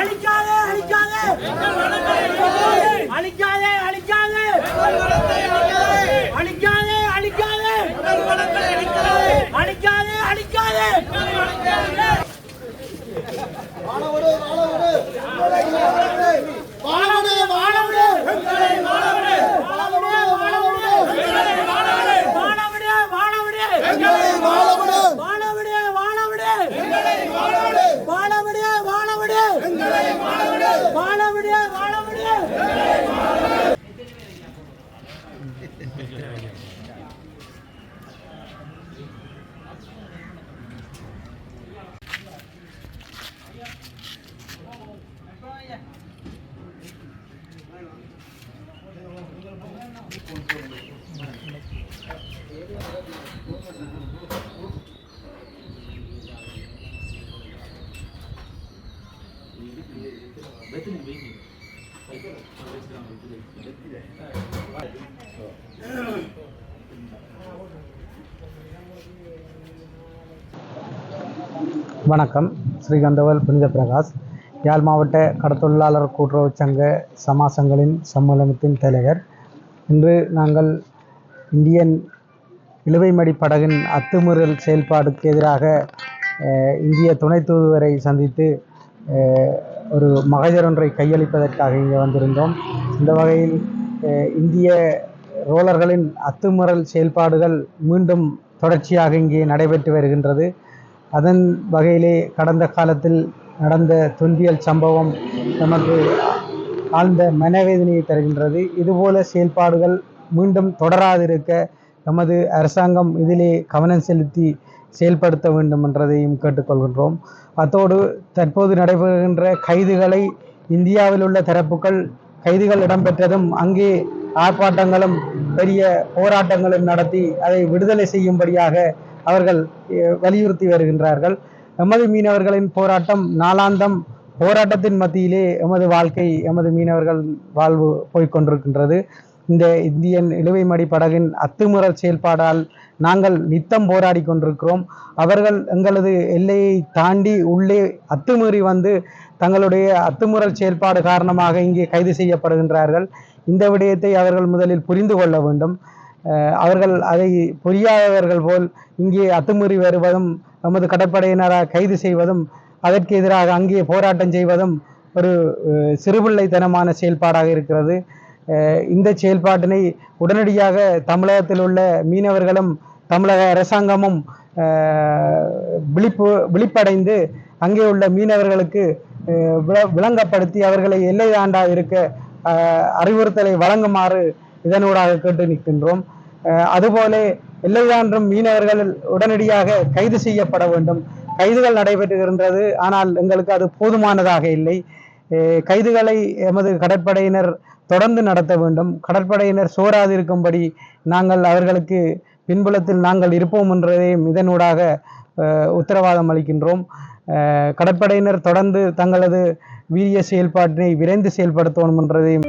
அழிக்காதே எங்கள் வளங்களை அழிக்காதே. அழிக்காதே அழிக்காதே. எங்கள் வளங்களை அழிக்காதே அழிக்காதே அழிக்காதே அழிக்காதே முடியும் வாழ முடியும் வணக்கம். ஸ்ரீகந்தவல் புனித பிரகாஷ் யாழ் மாவட்ட கடத்தொழிலாளர் கூட்டுறவு சங்க சமாசங்களின் சம்மேளனத்தின் தலைவர். இன்று நாங்கள் இந்தியன் இழுவைமடி படகின் அத்துமீறல் செயல்பாடுக்கு எதிராக இந்திய துணை தூதுவரை சந்தித்து ஒரு மகஜர் ஒன்றை கையளிப்பதற்காக இங்கே வந்திருந்தோம். இந்த வகையில் இந்திய ரோலர்களின் அத்துமீறல் செயல்பாடுகள் மீண்டும் தொடர்ச்சியாக இங்கே நடைபெற்று வருகின்றது. அதன் வகையிலே கடந்த காலத்தில் நடந்த துன்பியல் சம்பவம் நமக்கு ஆழ்ந்த மனவேதனையை தருகின்றது. இதுபோல செயல்பாடுகள் மீண்டும் தொடராதிருக்க நமது அரசாங்கம் இதிலே கவனம் செலுத்தி செயல்படுத்த வேண்டும் என்றதையும் கேட்டுக்கொள்கின்றோம். அத்தோடு தற்போது நடைபெறுகின்ற கைதுகளை இந்தியாவில் உள்ள தரப்புகள் கைதுகள் இடம்பெற்றதும் அங்கே ஆர்ப்பாட்டங்களும் பெரிய போராட்டங்களும் நடத்தி அதை விடுதலை செய்யும்படியாக அவர்கள் வலியுறுத்தி வருகின்றார்கள். எமது மீனவர்களின் போராட்டம் நாளாந்தம் போராட்டத்தின் மத்தியிலே எமது வாழ்க்கை எமது மீனவர்கள் வாழ்வு போய்க்கொண்டிருக்கின்றது. இந்த இந்தியன் இழுவைமடி படகின் அத்துமுறல் செயல்பாடால் நாங்கள் நித்தம் போராடி கொண்டிருக்கிறோம். அவர்கள் எங்களது எல்லையை தாண்டி உள்ளே அத்துமீறி வந்து தங்களுடைய அத்துமுறல் செயல்பாடு காரணமாக இங்கே கைது செய்யப்படுகின்றார்கள். இந்த விடயத்தை அவர்கள் முதலில் புரிந்து கொள்ள வேண்டும். அவர்கள் அதை புரியாதவர்கள் போல் இங்கே அத்துமீறி வருவதும் நமது கடற்படையினராக கைது செய்வதும் அதற்கு எதிராக அங்கே போராட்டம் செய்வதும் ஒரு சிறுபிள்ளைத்தனமான செயல்பாடாக இருக்கிறது. இந்த செயல்பாட்டினை உடனடியாக தமிழகத்தில் உள்ள மீனவர்களும் தமிழக அரசாங்கமும் விழிப்பு விழிப்படைந்து அங்கே உள்ள மீனவர்களுக்கு விள- விளங்கப்படுத்தி அவர்களை எல்லை தாண்டா இருக்க அறிவுறுத்தலை வழங்குமாறு இதனூடாக கேட்டு நிற்கின்றோம். அதுபோல எல்லை தாண்டும் மீனவர்கள் உடனடியாக கைது செய்யப்பட வேண்டும். கைதுகள் நடைபெற்றுகின்றது ஆனால் எங்களுக்கு அது போதுமானதாக இல்லை. கைதுகளை எமது கடற்படையினர் தொடர்ந்து நடத்த வேண்டும். கடற்படையினர் சோராதிருக்கும்படி நாங்கள் அவர்களுக்கு பின்புலத்தில் நாங்கள் இருப்போம் என்றதையும் இதனூடாக உத்தரவாதம் அளிக்கின்றோம். கடற்படையினர் தொடர்ந்து தங்களது வீரிய செயல்பாட்டினை விரைந்து செயல்படுத்தணும் என்றதையும்